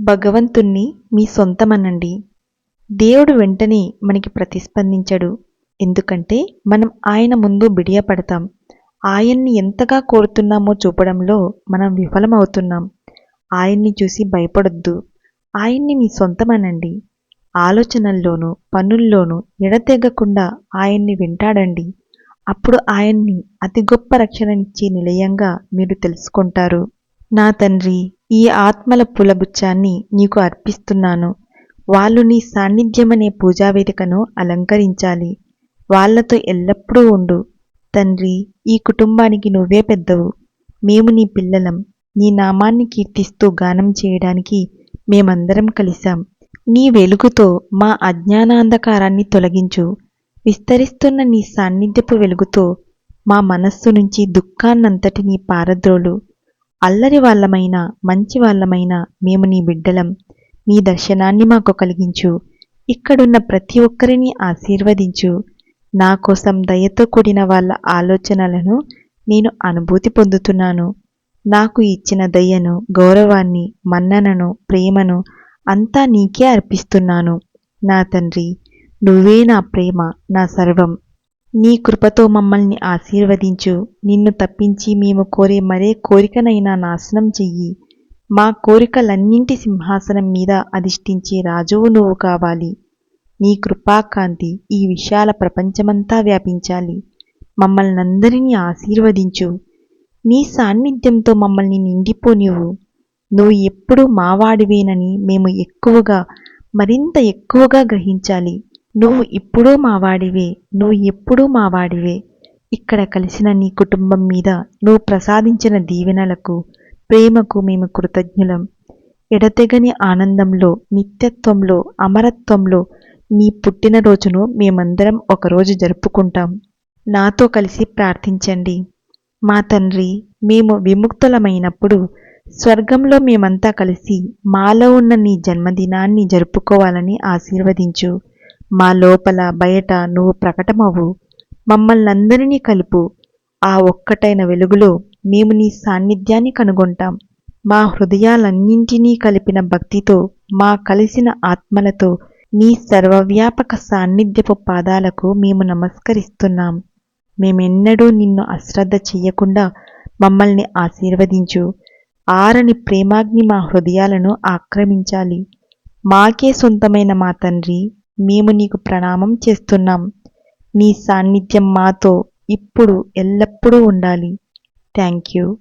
భగవంతుణ్ణి మీ సొంతమనండి. దేవుడు వెంటనే మనకి ప్రతిస్పందించడు. ఎందుకంటే మనం ఆయన ముందు బిడియపడతాం. ఆయన్ని ఎంతగా కోరుతున్నామో చూపడంలో మనం విఫలమవుతున్నాం. ఆయన్ని చూసి భయపడొద్దు. ఆయన్ని మీ సొంతమనండి. ఆలోచనల్లోనూ పనుల్లోనూ ఎడతెగకుండా ఆయన్ని వెంటాడండి. అప్పుడు ఆయన్ని అతి గొప్ప రక్షణనిచ్చే నిలయంగా మీరు తెలుసుకుంటారు. నా తండ్రి ఈ ఆత్మల పూలగుచ్చాన్ని నీకు అర్పిస్తున్నాను. వాళ్ళు నీ సాన్నిధ్యమనే పూజావేదికను అలంకరించాలి. వాళ్ళతో ఎల్లప్పుడూ ఉండు. తండ్రి ఈ కుటుంబానికి నువ్వే పెద్దవు. మేము నీ పిల్లలం. నీ నామాన్ని కీర్తిస్తూ గానం చేయడానికి మేమందరం కలిశాం. నీ వెలుగుతో మా అజ్ఞానాంధకారాన్ని తొలగించు. విస్తరిస్తున్న నీ సాన్నిధ్యపు వెలుగుతో మా మనస్సు నుంచి దుఃఖాన్నంతటినీ పారద్రోలు. అల్లరి వాళ్ళమైన మంచి వాళ్ళమైన మేము నీ బిడ్డలం. నీ దర్శనాన్ని మాకు కలిగించు. ఇక్కడున్న ప్రతి ఒక్కరిని ఆశీర్వదించు. నా కోసం దయతో కూడిన వాళ్ళ ఆలోచనలను నేను అనుభూతి పొందుతున్నాను. నాకు ఇచ్చిన దయను గౌరవాన్ని మన్ననను ప్రేమను అంతా నీకే అర్పిస్తున్నాను. నా తండ్రి నువ్వే నా ప్రేమ నా సర్వం. నీ కృపతో మమ్మల్ని ఆశీర్వదించు. నిన్ను తప్పించి మేము కోరే మరే కోరికనైనా నాశనం చెయ్యి. మా కోరికలన్నింటి సింహాసనం మీద అధిష్ఠించే రాజువు నువ్వు కావాలి. నీ కృపాకాంతి ఈ విశాల ప్రపంచమంతా వ్యాపించాలి. మమ్మల్నందరినీ ఆశీర్వదించు. నీ సాన్నిధ్యంతో మమ్మల్ని నిండిపోనివ్వు. నువ్వు ఎప్పుడూ మావాడివేనని మేము ఎక్కువగా మరింత ఎక్కువగా గ్రహించాలి. నువ్వు ఇప్పుడు మావాడివే నువ్వు ఎప్పుడూ మావాడివే. ఇక్కడ కలిసిన నీ కుటుంబం మీద నువ్వు ప్రసాదించిన దీవెనలకు ప్రేమకు మేము కృతజ్ఞులం. ఎడతెగని ఆనందంలో నిత్యత్వంలో అమరత్వంలో నీ పుట్టినరోజును మేమందరం ఒకరోజు జరుపుకుంటాం. నాతో కలిసి ప్రార్థించండి. మా తండ్రి మేము విముక్తులమైనప్పుడు స్వర్గంలో మేమంతా కలిసి మాలో ఉన్న నీ జన్మదినాన్ని జరుపుకోవాలని ఆశీర్వదించు. మా లోపల బయట నువ్వు ప్రకటమవు మమ్మల్నందరినీ కలుపు. ఆ ఒక్కటైన వెలుగులో మేము నీ సాన్నిధ్యాన్ని కనుగొంటాం. మా హృదయాలన్నింటినీ కలిపిన భక్తితో మా కలిసిన ఆత్మలతో నీ సర్వవ్యాపక సాన్నిధ్యపు పాదాలకు మేము నమస్కరిస్తున్నాం. మేమెన్నడూ నిన్ను అశ్రద్ధ చెయ్యకుండా మమ్మల్ని ఆశీర్వదించు. ఆరని ప్రేమాగ్ని మా హృదయాలను ఆక్రమించాలి. మాకే సొంతమైన మా తండ్రి మేము నీకు ప్రణామం చేస్తున్నాం. నీ సాన్నిధ్యం మాతో ఇప్పుడు ఎల్లప్పుడూ ఉండాలి. Thank you.